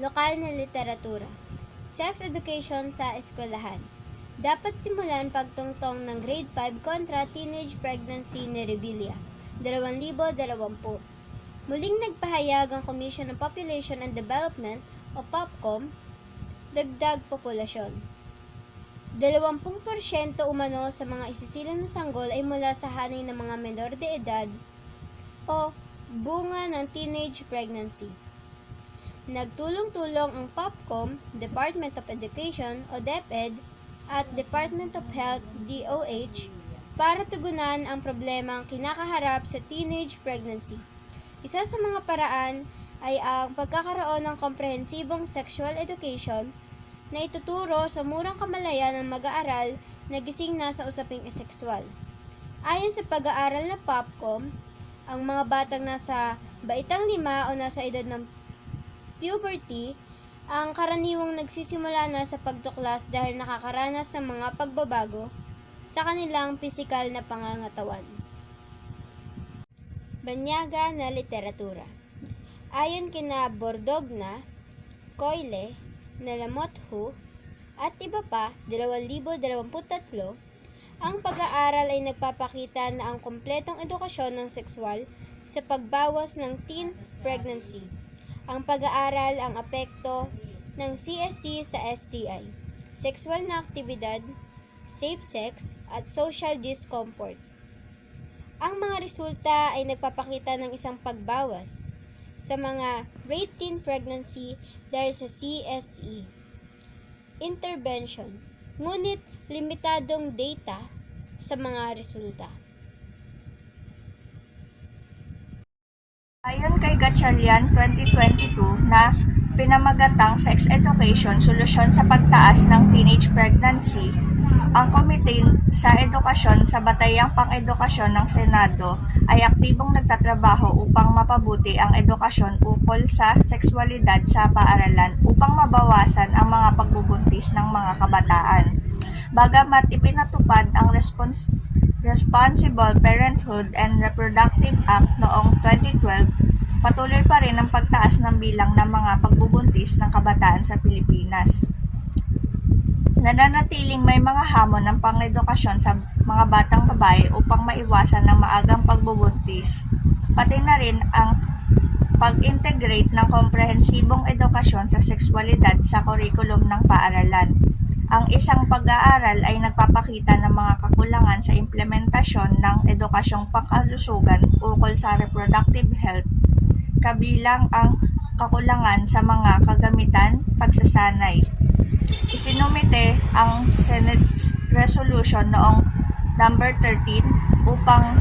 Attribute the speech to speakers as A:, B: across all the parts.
A: Lokal na literatura. Sex education sa eskwelahan. Dapat simulan pagtungtong ng grade 5 kontra teenage pregnancy ni Rebilla, 2020. Muling nagpahayag ang Commission on Population and Development o POPCOM, dagdag populasyon. 20% umano sa mga isisilang na sanggol ay mula sa hanay ng mga menor de edad o bunga ng teenage pregnancy. Nagtulong-tulong ang POPCOM, Department of Education o DepEd at Department of Health DOH para tugunan ang problemang kinakaharap sa teenage pregnancy. Isa sa mga paraan ay ang pagkakaroon ng komprehensibong sexual education na ituturo sa murang kamalayan ng mag-aaral na gising na sa usaping sexual. Ayon sa pag-aaral na POPCOM, ang mga batang nasa baitang lima o nasa edad ng puberty ang karaniwang nagsisimula na sa pagtuklas dahil nakakaranas ng mga pagbabago sa kanilang pisikal na pangangatawan. Banyaga na literatura Ayon kina Bordogna, Coyle, Nalamothu, at iba pa, 2023, ang pag-aaral ay nagpapakita na ang kompletong edukasyon ng sexual sa pagbawas ng teen pregnancy. Ang pag-aaral ang apekto ng CSC sa STI, sexual na aktibidad, safe sex, at social discomfort. Ang mga resulta ay nagpapakita ng isang pagbawas sa mga rate teen pregnancy dahil sa CSE. Intervention, ngunit limitadong data sa mga resulta.
B: Ayon kay Gatchalian 2022 na pinamagatang Sex Education Solusyon sa Pagtaas ng Teenage Pregnancy, ang Komite sa Edukasyon sa Batayang Pang-edukasyon ng Senado ay aktibong nagtatrabaho upang mapabuti ang edukasyon ukol sa sexualidad sa paaralan upang mabawasan ang mga pagbubuntis ng mga kabataan. Bagamat ipinatupad ang respons- Responsible Parenthood and Reproductive Act noong 2012, patuloy pa rin ang pagtaas ng bilang ng mga pagbubuntis ng kabataan sa Pilipinas. Nananatiling may mga hamon ng pangedukasyon sa mga batang babae upang maiwasan ng maagang pagbubuntis, pati na rin ang pag-integrate ng komprehensibong edukasyon sa sexualidad sa kurikulum ng paaralan. Ang isang pag-aaral ay nagpapakita ng mga kakulangan sa implementasyon ng edukasyong pangkalusugan ukol sa reproductive health, kabilang ang kakulangan sa mga kagamitan, pagsasanay. Isinumite ang Senate Resolution noong number 13 upang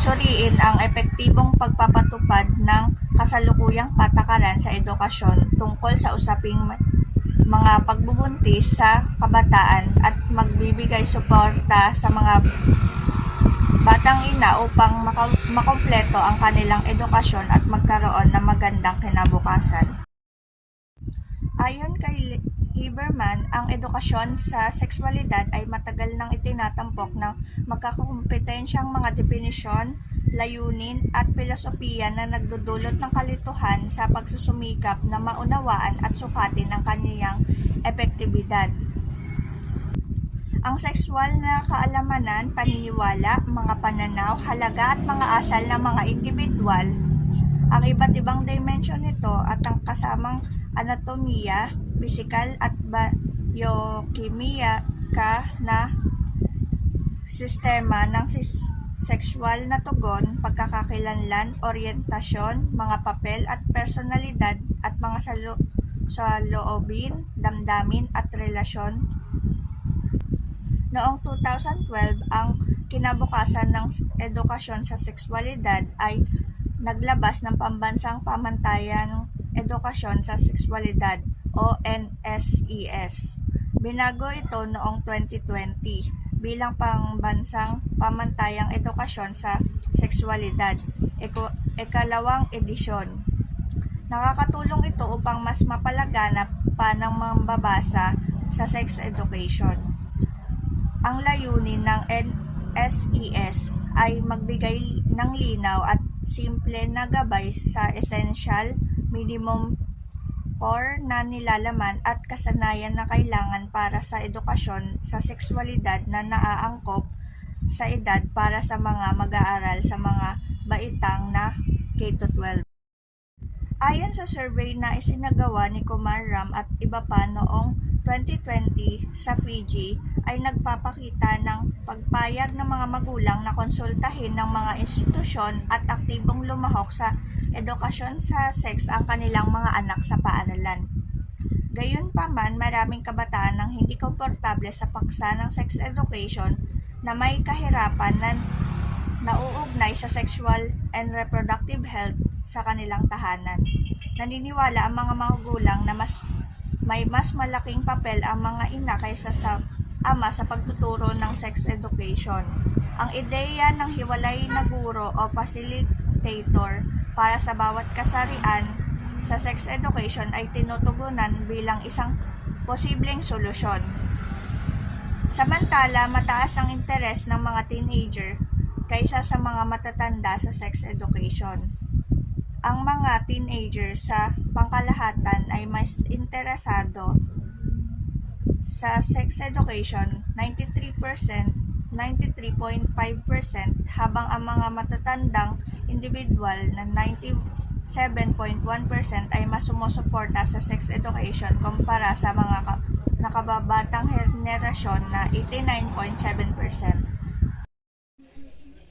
B: suriin ang epektibong pagpapatupad ng kasalukuyang patakaran sa edukasyon tungkol sa usaping mga pagbubuntis sa kabataan at magbibigay suporta sa mga batang ina upang makompleto ang kanilang edukasyon at magkaroon ng magandang kinabukasan. Ayon kay Li- Lieberman, ang edukasyon sa sexualidad ay matagal nang itinatampok ng magkakompetensyang mga definisyon, layunin at filosofiya na nagdudulot ng kalituhan sa pagsusumikap na maunawaan at sukatin ang kaniyang epektibidad. Ang sexual na kaalamanan, paniniwala, mga pananaw, halaga at mga asal ng mga individual, ang iba't ibang dimension nito at ang kasamang anatomiya, physical at biokimia ka na sistema ng sis- sexual na tugon, pagkakakilanlan, orientasyon, mga papel at personalidad at mga salo sa loobin, damdamin at relasyon. Noong 2012, ang kinabukasan ng edukasyon sa sexualidad ay naglabas ng pambansang pamantayan edukasyon sa sexualidad o NSES. Binago ito noong 2020 bilang pambansang pamantayang edukasyon sa sexualidad, eko, ikalawang edisyon. Nakakatulong ito upang mas mapalaganap pa ng mambabasa sa sex education. Ang layunin ng NSES ay magbigay ng linaw at simple na gabay sa essential, minimum core na nilalaman at kasanayan na kailangan para sa edukasyon sa sexualidad na naaangkop sa edad para sa mga mag-aaral sa mga baitang na K-12. Ayon sa survey na isinagawa ni Kumar Ram at iba pa noong 2020 sa Fiji ay nagpapakita ng pagpayag ng mga magulang na konsultahin ng mga institusyon at aktibong lumahok sa edukasyon sa sex ang kanilang mga anak sa paaralan. Gayunpaman, maraming kabataan ang hindi komportable sa paksa ng sex education na may kahirapan na nauugnay sa sexual and reproductive health sa kanilang tahanan. Naniniwala ang mga magulang na mas may mas malaking papel ang mga ina kaysa sa ama sa pagtuturo ng sex education. Ang ideya ng hiwalay na guro o facilitator para sa bawat kasarian sa sex education ay tinutugunan bilang isang posibleng solusyon. Samantala, mataas ang interes ng mga teenager kaysa sa mga matatanda sa sex education. Ang mga teenager sa pangkalahatan ay mas interesado sa sex education 93%, 93.5% habang ang mga matatandang individual na 97.1% ay mas sumusuporta sa sex education kumpara sa mga ka- nakababatang henerasyon na 89.7%.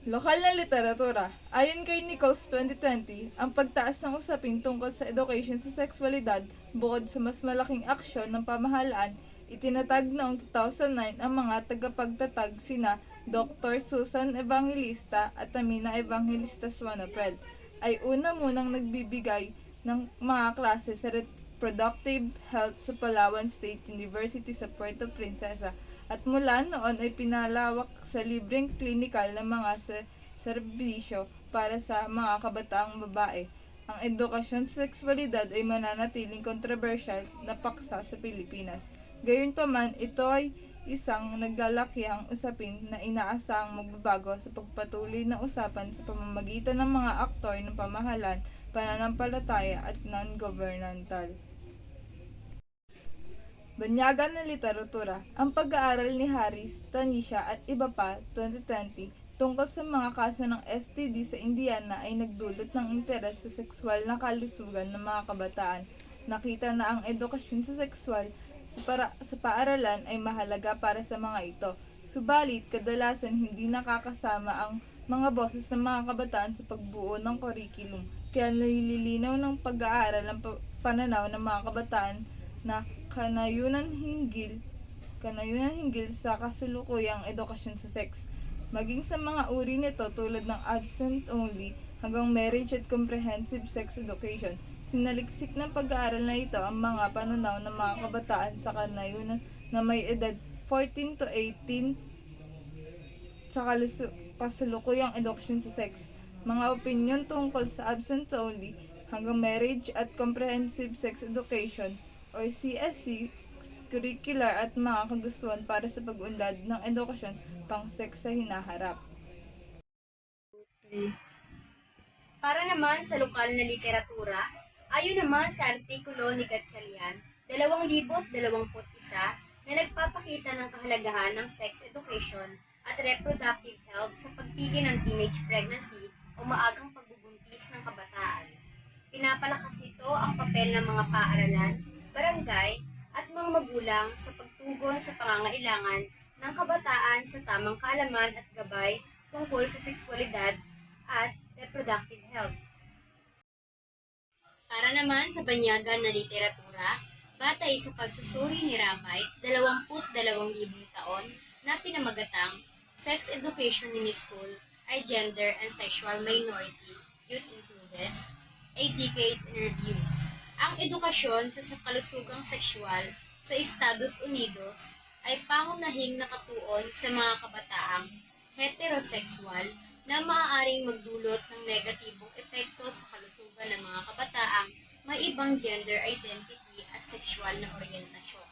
C: Lokal na literatura. Ayon kay Nichols 2020, ang pagtaas ng usapin tungkol sa education sa sexualidad bukod sa mas malaking aksyon ng pamahalaan, itinatag noong 2009 ang mga tagapagtatag sina Dr. Susan Evangelista at Tamina Evangelista Swanapred ay una munang nagbibigay ng mga klase sa reproductive health sa Palawan State University sa Puerto Princesa at mula noon ay pinalawak sa libreng klinikal na mga se- serbisyo para sa mga kabataang babae. Ang edukasyon sa sexualidad ay mananatiling kontrobersyal na paksa sa Pilipinas. Gayunpaman, ito ay isang naglalakiang usapin na inaasahang magbabago sa pagpatuloy na usapan sa pamamagitan ng mga aktor ng pamahalan, pananampalataya at non-governmental. Banyagan ng literatura, ang pag-aaral ni Harris, Tanisha at iba pa 2020 tungkol sa mga kaso ng STD sa Indiana ay nagdulot ng interes sa sexual na kalusugan ng mga kabataan. Nakita na ang edukasyon sa sexual sa, para, sa paaralan ay mahalaga para sa mga ito. Subalit, kadalasan hindi nakakasama ang mga boses ng mga kabataan sa pagbuo ng curriculum. Kaya nililinaw ng pag-aaral ang pa- pananaw ng mga kabataan na kanayunan hinggil kanayunan hinggil sa kasulukuyang edukasyon sa sex. Maging sa mga uri nito tulad ng absent only hanggang marriage at comprehensive sex education. Sinaliksik ng pag-aaral na ito ang mga pananaw ng mga kabataan sa kanayunan na may edad 14 to 18 sa kasulukuyang edukasyon sa sex. Mga opinion tungkol sa absent only hanggang marriage at comprehensive sex education or CSC curricular at mga kagustuhan para sa pag-unlad ng edukasyon pang sex sa hinaharap.
D: Para naman sa lokal na literatura, ayon naman sa artikulo ni Gatchalian, 2021 na nagpapakita ng kahalagahan ng sex education at reproductive health sa pagpigil ng teenage pregnancy o maagang pagbubuntis ng kabataan. Pinapalakas nito ang papel ng mga paaralan, barangay, at mga magulang sa pagtugon sa pangangailangan ng kabataan sa tamang kalaman at gabay tungkol sa sexualidad at reproductive health. Para naman sa banyagan na literatura, batay sa pagsusuri ni Rabay, 22,000 taon na pinamagatang Sex Education in School ay Gender and Sexual Minority, Youth Included, a Decade in Review. Ang edukasyon sa kalusugang sexual sa Estados Unidos ay pangunahing nakatuon sa mga kabataang heterosexual na maaaring magdulot ng negatibong epekto sa kalusugan ng mga kabataang may ibang gender identity at sexual na oryentasyon.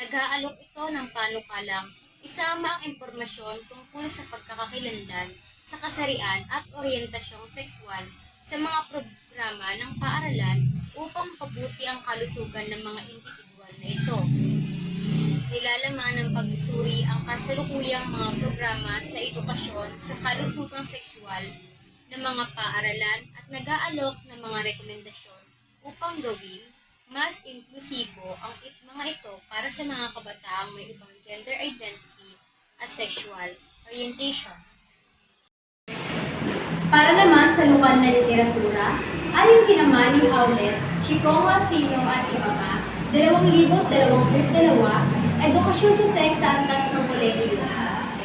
D: Nag-aalok ito ng panukalang isama ang impormasyon tungkol sa pagkakakilanlan sa kasarian at oryentasyong sexual
E: sa mga programa ng paaralan upang pabuti ang kalusugan ng mga individual na ito. Nilalaman ng pagsusuri ang kasalukuyang mga programa sa edukasyon sa kalusugang sexual ng mga paaralan at nag-aalok ng mga rekomendasyon upang gawing mas inklusibo ang it- mga ito para sa mga kabataang may ibang gender identity at sexual orientation.
D: Para naman sa lokal na literatura, ayon kina Manning Aulet, Chikong Asino at iba pa, 2022, Edukasyon sa sa Antas ng Kolehiyo.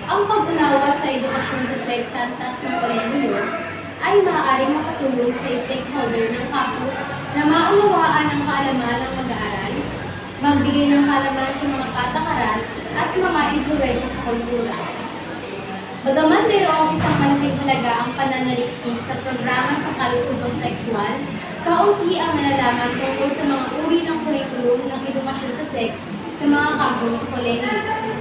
D: Ang pag-unawa sa edukasyon sa sa antas ng kolehiyo ay maaaring makatulong sa stakeholder ng campus na maunawaan ang kaalaman ng mag-aaral, magbigay ng kaalaman sa mga patakaran at mga impluensya sa kultura. Bagaman mayroong isang malaking halaga ang pananaliksik sa programa sa kalusugang sexual, kaunti ang nalalaman tungkol sa mga uri ng kurikulum ng edukasyon sa sex sa mga campus sa kolehiyo.